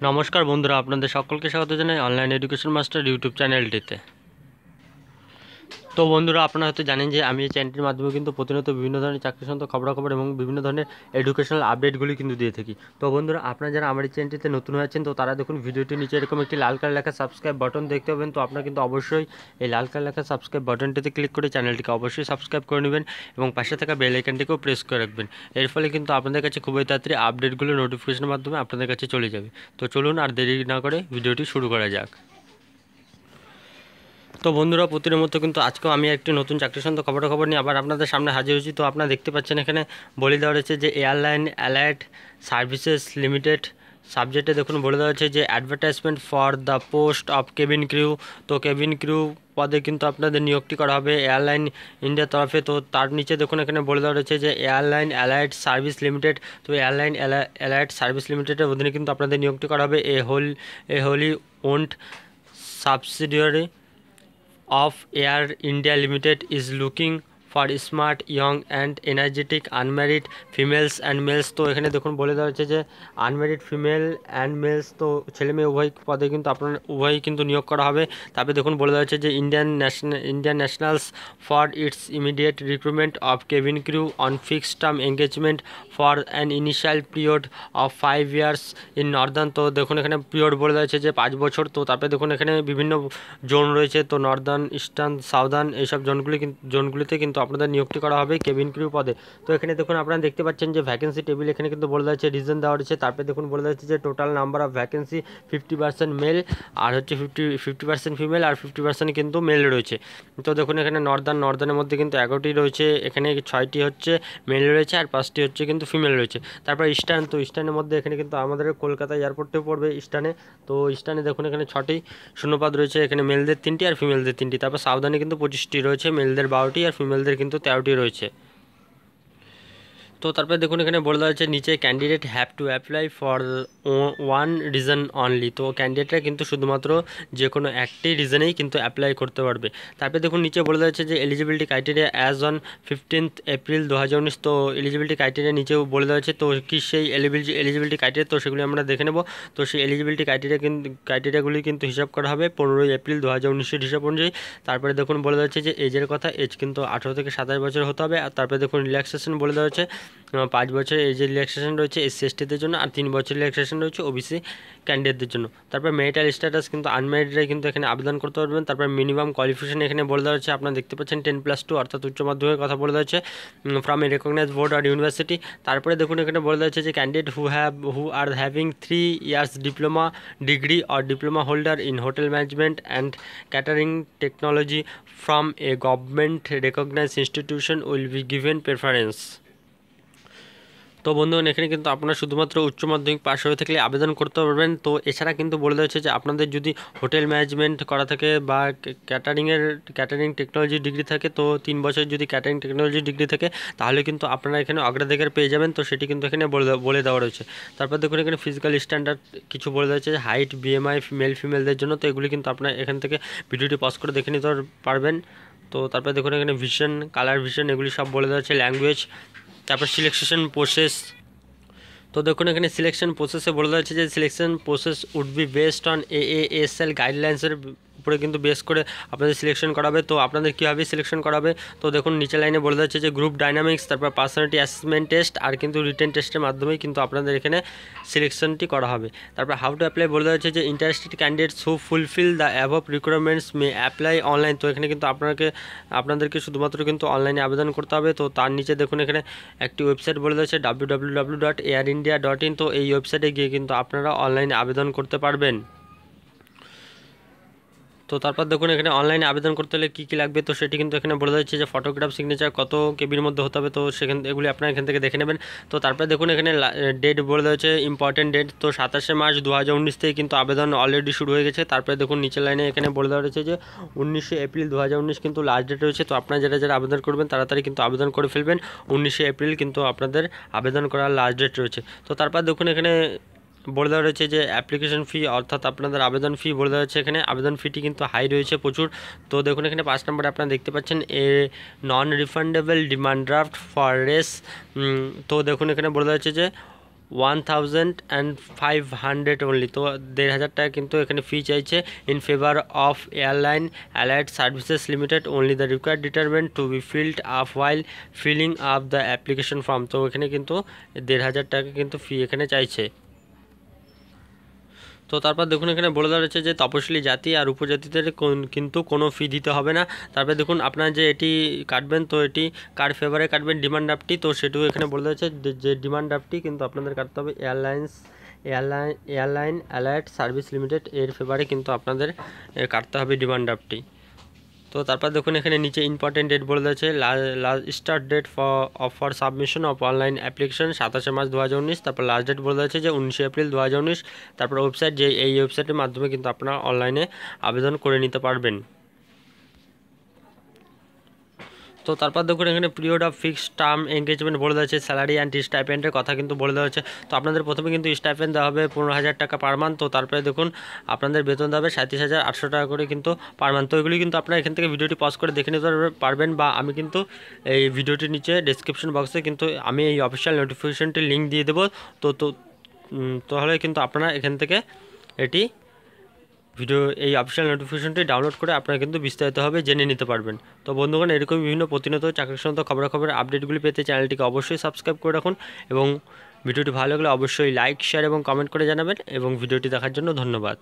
নমস্কার বন্ধুরা আপনাদের সকলকে স্বাগত জানাই অনলাইন এডুকেশন মাস্টার ইউটিউব চ্যানেলটিতে। তো বন্ধুরা, আপনারা হয়তো জানেন যে আমি এই চ্যানেলটির মাধ্যমে কিন্তু প্রতিনিয়ত বিভিন্ন ধরনের চাকরি সংক্রান্ত খবরাখবর এবং বিভিন্ন ধরনের এডুকেশনাল আপডেটগুলি কিন্তু দিয়ে থাকি। তো বন্ধুরা, আপনারা যারা আমার এই চ্যানেলটিতে নতুন হয়েছেন তো তারা দেখুন ভিডিওটি নিচে এরকম একটি লাল কালার লেখা সাবস্ক্রাইব বাটন দেখতে পাবেন। তো আপনারা কিন্তু অবশ্যই এই লাল কালার লেখা সাবস্ক্রাইব বাটনটিতে ক্লিক করে চ্যানেলটিকে অবশ্যই সাবস্ক্রাইব করে নেবেন এবং পাশে থাকা বেল আইকনটিকেও প্রেস করে রাখবেন। এর ফলে কিন্তু আপনাদের কাছে খুবই তাড়াতাড়ি আপডেটগুলো নোটিফিকেশনের মাধ্যমে আপনাদের কাছে চলে যাবে। তো চলুন আর দেরি না করে ভিডিওটি শুরু করা যাক। তো বন্ধুরা প্রতিদিনের মতো কিন্তু আজকেও আমি একটি নতুন চাকরি সন্ত খবর খবর নিয়ে আবার আপনাদের সামনে হাজির হয়েছি। তো আপনারা দেখতে পাচ্ছেন এখানে বলে দেওয়া রয়েছে যে, এয়ারলাইন অ্যালার্ট সার্ভিসেস লিমিটেড সাবজেক্টে দেখুন বলে দেওয়া হচ্ছে যে advertisement for the post of cabin crew তো কেবিন ক্রিউ পদে কিন্তু আপনাদের নিয়োগটি করা হবে এয়ারলাইন ইন্ডিয়ার তরফে। তো তার নিচে দেখুন এখানে বলে দেওয়া রয়েছে যে, এয়ারলাইন অ্যালাইট সার্ভিস লিমিটেড। তো এয়ারলাইন অ্যালাইট সার্ভিস লিমিটেডের অধীনে কিন্তু আপনাদের নিয়োগটি করা হবে। A whole, a wholly owned subsidiary of Air India Limited is looking for smart young and energetic unmarried females and males তো এখানে দেখুন, বলে দেওয়া হচ্ছে যে আনম্যারিড ফিমেল অ্যান্ড মেলস তো ছেলে মেয়ে উভয় পদে কিন্তু আপনার, উভয়ই কিন্তু নিয়োগ করা হবে। তারপরে দেখুন, বলে দেওয়া হচ্ছে যে Indian national Indian nationals for its immediate recruitment of cabin crew on fixed term engagement for an initial period of five years in northern তো দেখুন, এখানে পিরিয়ড বলে দেওয়া হচ্ছে যে পাঁচ বছর। তো তারপরে দেখুন, এখানে বিভিন্ন জোন রয়েছে। তো নর্দার্ন ইস্টার্ন সাউদার্ন এইসব জোনগুলি কিন্তু জোনগুলিতে কিন্তু আপনাদের নিয়োগটি করা হবে কেবিন ক্রিউ পদে। তো এখানে দেখুন আপনারা দেখতে পাচ্ছেন যে ভ্যাকেন্সি টেবিল এখানে কিন্তু বলে দেওয়া হচ্ছে রিজন দেওয়া রয়েছে। তারপরে দেখুন বলে দেওয়া যে total number of vacancy fifty percent male আর হচ্ছে ফিফটি ফিফটি পার্সেন্ট ফিমেল আর ফিফটি পার্সেন্ট কিন্তু মেল রয়েছে। তো দেখুন এখানে নর্দার্ন নর্দার্নের মধ্যে কিন্তু এগারোটি রয়েছে। এখানে ছয়টি হচ্ছে মেল রয়েছে আর পাঁচটি হচ্ছে কিন্তু ফিমেল রয়েছে। তারপর ইস্টার্ন তো ইস্টার্নের মধ্যে এখানে কিন্তু আমাদের কলকাতা এয়ারপোর্টেও পড়বে ইস্টার্নে তো ইস্টার্নে দেখুন এখানে ছটি শূন্যপাদ রয়েছে। এখানে মেলদের তিনটি আর ফিমেলদের তিনটি। তারপর সাউদার্নে কিন্তু পঁচিশটি রয়েছে। মেলদের বারোটি আর ফিমেলদের কিন্তু তেরোটি রয়েছে। তো তারপরে দেখুন এখানে বলে দেওয়া হচ্ছে নিচে candidate have to apply for one reason only তো ক্যান্ডিডেটরা কিন্তু শুধুমাত্র যে কোনো একটি রিজনেই কিন্তু অ্যাপ্লাই করতে পারবে। তারপরে দেখুন নিচে বলে দেওয়া হচ্ছে যে eligibility criteria as on fifteenth April দু হাজার উনিশ। তো এলিজিবিলিটি ক্রাইটেরিয়া নিচেও বলে দেওয়া হচ্ছে তো কি সেই এলিবিলিটি এলিজিবিলিটি ক্রাইটেরিয়া তো সেগুলি আমরা দেখে নেব। তো সেই এলিজিবিলিটি ক্রাইটেরিয়া কিন্তু ক্রাইটেরিয়াগুলি কিন্তু হিসাব করা হবে পনেরোই এপ্রিল দু হাজার উনিশের হিসাব অনুযায়ী। তারপরে দেখুন বলে দেওয়া হচ্ছে যে এজের কথা এজ কিন্তু আঠেরো থেকে সাতাশ বছর হতে হবে। আর তারপরে দেখুন রিল্যাক্সেশন বলে দেওয়া হচ্ছে পাঁচ বছরের এই যে রিল্যাক্সেশন রয়েছে এসসি এসটিদের জন্য আর তিন বছর রিল্যাক্সেশন রয়েছে ওবিসি ক্যান্ডিডেটদের জন্য। তারপর মেরিটাল স্ট্যাটাস কিন্তু আনমেরিডরা কিন্তু এখানে আবেদন করতে পারবেন। তারপর মিনিমাম কোয়ালিফিকেশন এখানে বলে দেওয়া হচ্ছে আপনারা দেখতে পাচ্ছেন টেন প্লাস টু অর্থাৎ উচ্চ মাধ্যমিকের কথা বলে দেওয়া হচ্ছে ফ্রম এ রেকগনাইজ বোর্ড আর ইউনিভার্সিটি তারপরে দেখুন, এখানে বলে দেওয়া হচ্ছে যে candidate who have who are having three years diploma degree or diploma holder in hotel management and catering technology from a government recognise institution will be given preference তো বন্ধুগণ এখানে কিন্তু আপনারা শুধুমাত্র উচ্চ মাধ্যমিক পাশ হয়ে থাকলে আবেদন করতে পারবেন। তো এছাড়া কিন্তু বলে দেওয়া যে, আপনাদের যদি হোটেল ম্যানেজমেন্ট করা থাকে বা ক্যাটারিংয়ের ক্যাটারিং টেকনোলজি ডিগ্রি থাকে, তো তিন বছর যদি ক্যাটারিং টেকনোলজি ডিগ্রি থাকে, তাহলে কিন্তু আপনারা এখানে অগ্রাধিকার পেয়ে যাবেন। তো সেটি কিন্তু এখানে বলে বলে দেওয়া রয়েছে। তারপর দেখুন, এখানে ফিজিক্যাল স্ট্যান্ডার্ড কিছু বলে দেওয়া হচ্ছে হাইট বিএমআই মেল ফিমেলদের জন্য। তো এগুলি কিন্তু আপনার এখান থেকে ভিডিওটি পজ করে দেখে নিতে পারবেন। তো তারপরে দেখুন, এখানে ভিশন কালার ভিশন এগুলি সব বলে দেওয়া হচ্ছে ল্যাঙ্গুয়েজ তারপর সিলেকশন প্রসেস তো দেখুন, এখানে সিলেকশন প্রসেসে বলে দেওয়া হচ্ছে যে selection process would be based on A S L গাইডলাইন্সের উপরে কিন্তু বেস করে আপনাদের সিলেকশন করাবে। তো আপনাদের কীভাবে সিলেকশন করাবে? তো দেখুন, নিচে লাইনে বলে যাচ্ছে যে গ্রুপ ডাইনামিক্স তারপর পার্সোনালিটি অ্যাসেসমেন্ট টেস্ট আর কিন্তু রিটেন টেস্টের মাধ্যমেই কিন্তু আপনাদের এখানে সিলেকশনটি করা হবে। তারপর হাউ টু অ্যাপ্লাই বলে যাচ্ছে যে interested candidates who fulfil the above requirements may apply online তো এখানে কিন্তু আপনাকে, আপনাদেরকে শুধুমাত্র কিন্তু অনলাইনে আবেদন করতে হবে। তো তার নিচে দেখুন, এখানে একটি ওয়েবসাইট বলে যাচ্ছে W W W dot Air India dot in তো এই ওয়েবসাইটে গিয়ে কিন্তু আপনারা অনলাইনে আবেদন করতে পারবেন। তো তারপর দেখুন, এখানে অনলাইনে আবেদন করতে হলে কী কী লাগবে? তো সেটি কিন্তু এখানে বলে দিচ্ছে যে ফটোগ্রাফ সিগনেচার কত কেবির মধ্যে হতে হবে, তো সেখান, এগুলি আপনারা এখান থেকে দেখে নেবেন। তো তারপরে দেখুন, এখানে ডেট বলে দেওয়া ইম্পর্টেন্ট ডেট তো সাতাশে মার্চ দু হাজার উনিশ থেকে কিন্তু আবেদন অলরেডি শুরু হয়ে গেছে। তারপরে দেখুন, নিচের লাইনে এখানে বলে দেওয়া রয়েছে যে উনিশে এপ্রিল দু হাজার উনিশ কিন্তু লাস্ট ডেট রয়েছে। তো আপনারা যারা যারা আবেদন করবেন, তাড়াতাড়ি কিন্তু আবেদন করে ফেলবেন। উনিশে এপ্রিল কিন্তু আপনাদের আবেদন করার লাস্ট ডেট রয়েছে। তো তারপর দেখুন, এখানে বলে দেওয়া রয়েছে যে অ্যাপ্লিকেশন ফি অর্থাৎ আপনাদের আবেদন ফি বলে দেওয়া হচ্ছে এখানে। আবেদন ফিটি কিন্তু হাই রয়েছে প্রচুর। তো দেখুন এখানে পাঁচ নম্বরে আপনারা দেখতে পাচ্ছেন a non refundable demand draft for Rs তো দেখুন এখানে বলে দেওয়া হচ্ছে যে one thousand and five hundred only তো দেড় হাজার টাকা কিন্তু এখানে ফি চাইছে in favour of airline allied services limited only the required determent to be filled up while filling up the application form তো এখানে কিন্তু দেড় হাজার টাকা কিন্তু ফি এখানে চাইছে। তো তারপর দেখুন এখানে বলে দেওয়া রয়েছে যে তপশিলি জাতি আর উপজাতিদের কোন- কিন্তু কোনো ফি দিতে হবে না। তারপরে দেখুন আপনার যে এটি কাটবেন, তো এটি কার ফেভারে কাটবেন ডিমান্ড ড্রাফটি তো সেটিও এখানে বলে দেওয়া হচ্ছে যে- ডিমান্ড ড্রাফটি কিন্তু আপনাদের কাটতে হবে airlines airline airline alert service limited এর ফেভারে কিন্তু আপনাদের কাটতে হবে ডিমান্ড ড্রাফটটি তো তারপর দেখুন এখানে নিচে ইম্পর্টেন্ট ডেট বলে দিয়েছে start date for of for submission of online application সাতাশে মার্চ দু হাজার উনিশ, তারপর লাস্ট ডেট বলে দিয়েছে যে উনিশে এপ্রিল দু তারপর ওয়েবসাইট যে, এই ওয়েবসাইটের মাধ্যমে কিন্তু আপনারা অনলাইনে আবেদন করে নিতে পারবেন। তো তারপর দেখুন, এখানে period of fixed term engagement বলে দেওয়া হচ্ছে স্যালারি অ্যান্ড স্টাইপেন্ডের কথা কিন্তু বলে দেওয়া হচ্ছে তো আপনাদের প্রথমে কিন্তু স্টাইপেন্ড দেওয়া হবে পনেরো হাজার টাকা পার মান্থ তো তারপরে দেখুন, আপনাদের বেতন দেওয়া হবে সাঁত্রিশ হাজার আটশো টাকা করে কিন্তু পার মান্থ তো এগুলি কিন্তু আপনারা এখান থেকে ভিডিওটি পজ করে দেখে নিতে পারবে- পারবেন বা আমি কিন্তু এই ভিডিওটির নিচে ডিসক্রিপশন বক্সে কিন্তু আমি এই অফিসিয়াল নোটিফিকেশনটির লিঙ্ক দিয়ে দেবো। তো তো তাহলে কিন্তু আপনারা এখান থেকে এটি ভিডিও, এই অফিসিয়াল নোটিফিকেশনটি ডাউনলোড করে আপনারা কিন্তু বিস্তারিতভাবে জেনে নিতে পারবেন। তো বন্ধুগণ, এরকম বিভিন্ন প্রতিনিয়ত চাকরি সংক্রান্ত খবরাখবর আপডেটগুলি পেতে চ্যানেলটিকে অবশ্যই সাবস্ক্রাইব করে রাখুন এবং ভিডিওটি ভালো লাগলে অবশ্যই লাইক শেয়ার এবং কমেন্ট করে জানাবেন এবং ভিডিওটি দেখার জন্য ধন্যবাদ।